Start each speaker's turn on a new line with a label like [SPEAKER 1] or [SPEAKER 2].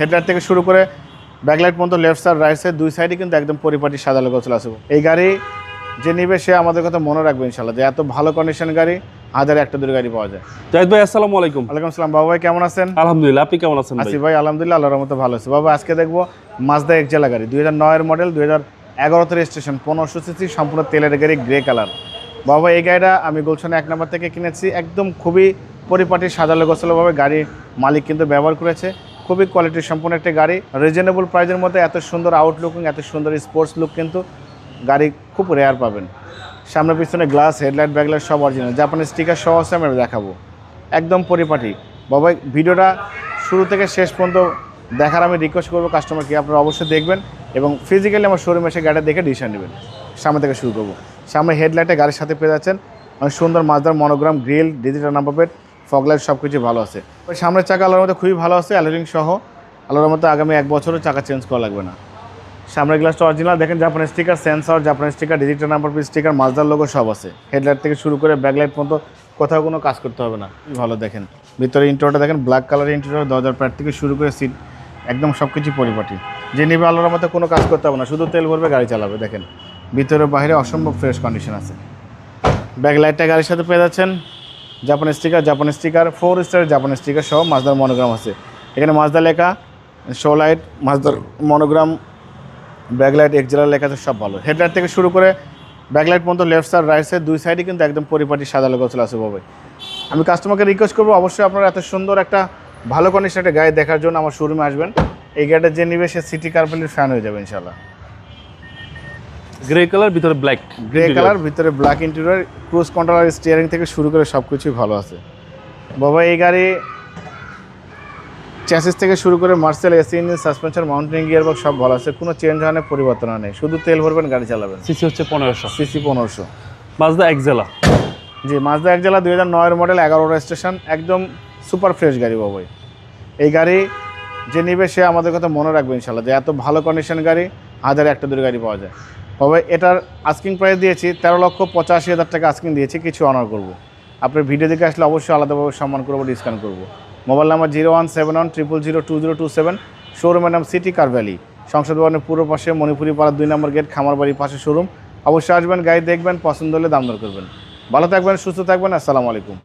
[SPEAKER 1] Headlight থেকে শুরু করে ব্যাকলাইট পর্যন্ত লেফট সাইড রাইট সাইড দুই সাইডে কিন্তু একদম পরিপাটি সাদা লোক চলে আসবে। এই গাড়ি যে নিবে সে আমাদের কথা মনে রাখবে ইনশাল্লাহ যে এত ভালো কন্ডিশন গাড়ি হাজারে একটা দুটো গাড়ি পাওয়া যায়।
[SPEAKER 2] জাহিদ ভাই আসসালামু আলাইকুম।
[SPEAKER 1] ওয়ালাইকুম আসসালাম। বাবু ভাই কেমন আছেন?
[SPEAKER 2] আলহামদুলিল্লাহ আপনি কেমন আছেন
[SPEAKER 1] আসি ভাই? আলহামদুলিল্লাহ আল্লাহর মতো ভালো আছে। বাবা আজকে দেখব মাজদা এক জেলা গাড়ি দুই হাজার নয়ের মডেল দুই হাজার এগারোতে রেজিস্ট্রেশন পনেরোশো সিসি সম্পূর্ণ তেলের গাড়ি গ্রে কালার বাবা এই গাড়িটা আমি গুলশানে এক নম্বর থেকে কিনেছি একদম খুবই পরিপাটি সাজালো গোছালোভাবে গাড়ির মালিক কিন্তু ব্যবহার করেছে। খুবই কোয়ালিটি সম্পূর্ণ একটা গাড়ি। রিজনেবল প্রাইজের মধ্যে এত সুন্দর আউটলুকিং এত সুন্দর স্পোর্টস লুক কিন্তু গাড়ি খুব রেয়ার পাবেন। সামনে পিছনে গ্লাস হেডলাইট ব্যাকলাইট সব অরিজিনাল জাপানি স্টিকার সহ আছে আমি দেখাবো। একদম পরিপাটি। বাবা ভিডিওটা শুরু থেকে শেষ পর্যন্ত দেখার আমি রিকোয়েস্ট করব কাস্টমারকে আপনারা অবশ্যই দেখবেন এবং ফিজিক্যালি আমার শোরুমে এসে গাড়িটা দেখে ডিসিশন নেবেন। সামনে থেকে শুরু করব। সামনে হেডলাইটে গাড়ির সাথে পেয়ে যাচ্ছেন। অনেক সুন্দর মাছদার monogram grill digital number plate foglight সব কিছু ভালো আছে। সামনের চাকা আলোর মধ্যে খুবই ভালো আছে অ্যালোরিং সহ। আলোর মধ্যে আগামী এক বছরও চাকা চেঞ্জ করা লাগবে না। সামনের গ্লাসটা অরিজিনাল দেখেন জাপানের স্টিকার সেন্সর জাপানের sticker digital number plate sticker মাছদার logo সব আছে। হেডলাইট থেকে শুরু করে ব্যাকলাইট পর্যন্ত কোথাও কোনো কাজ করতে হবে না। ভালো দেখেন। ভিতরে ইন্টোরটা দেখেন ব্ল্যাক কালার ইন্টোর দরজার প্যাট থেকে শুরু করে সিট একদম সব কিছু পরিপাটি। যে নেবে আলোর মতো কোনো কাজ করতে হবে না, শুধু তেল ভরবে, গাড়ি চালাবে, দেখেন। ভিতরে বাইরে অসম্ভব ফ্রেশ কন্ডিশন আছে। ব্যাকলাইটটা গাড়ির সাথে পেয়ে যাচ্ছেন। Japan sticker Japan sticker four star Japan sticker সহ মাছদার মনোগ্রাম আছে। এখানে মাছদা লেখা শো লাইট মাছদার মনোগ্রাম ব্যাকলাইট এক্সেলার লেখা আছে, সব ভালো। হেডলাইট থেকে শুরু করে ব্যাকলাইট পর্যন্ত লেফট সাইড রাইট সাইড দুই সাইডে কিন্তু একদম পরিপাটি সাদা লোক চলে আসে বাবা আমি কাস্টমারকে রিকোয়েস্ট করব, অবশ্যই আপনারা এত সুন্দর একটা ভালো কন্ডিশন একটা গাড়ি দেখার জন্য আমার শোরুমে আসবেন। এই গাড়িটা যে নিবে, সে সিটি কার্পেলের ফ্যান হয়ে যাবে ইনশাল্লাহ
[SPEAKER 2] গ্রে কালার ভিতরে ব্ল্যাক
[SPEAKER 1] গ্রে কালার ভিতরে black interior cruise controller steering থেকে শুরু করে সব কিছুই ভালো আছে। বাবা এই গাড়ি চ্যাসিস থেকে শুরু করে Marcel AC engine suspension mountain gear box সব ভালো আছে। কোনো চেঞ্জ হয় না পরিবর্তন হয় শুধু তেল ভরবেন গাড়ি চালাবেন।
[SPEAKER 2] সিসি হচ্ছে পনেরোশো।
[SPEAKER 1] সিসি পনেরোশো।
[SPEAKER 2] মাজদা এক্সেলা
[SPEAKER 1] জি মাজদা এক জেলা দুই হাজার নয়ের মডেল এগারো স্টেশন একদম সুপার ফ্রেশ গাড়ি বাবাই। এই গাড়ি যে নিবে সে আমাদের কথা মনে রাখবে ইনশাল্লাহ যে এত ভালো কন্ডিশন গাড়ি হাজারে একটা দুটো গাড়ি পাওয়া যায়। তবে এটার আস্কিং প্রাইস দিয়েছি, তেরো লক্ষ পঁচাশি হাজার টাকা আস্কিং দিয়েছি, কিছু অনার করব। আপনার ভিডিও দেখে আসলে অবশ্যই আলাদাভাবে সম্মান করব ডিসকাউন্ট করব। Mobile number zero one seven one triple zero two zero two seven শোরুমের নাম সিটি কার ভ্যালি সংসদ ভবনের পূর্ব পাশে মণিপুরি পাড়ার দুই নম্বর গেট খামারবাড়ির পাশে শোরুম অবশ্যই আসবেন, গাড়ি দেখবেন, পছন্দ হলে দাম দর করবেন। ভালো থাকবেন, সুস্থ থাকবেন, আসসালামু আলাইকুম।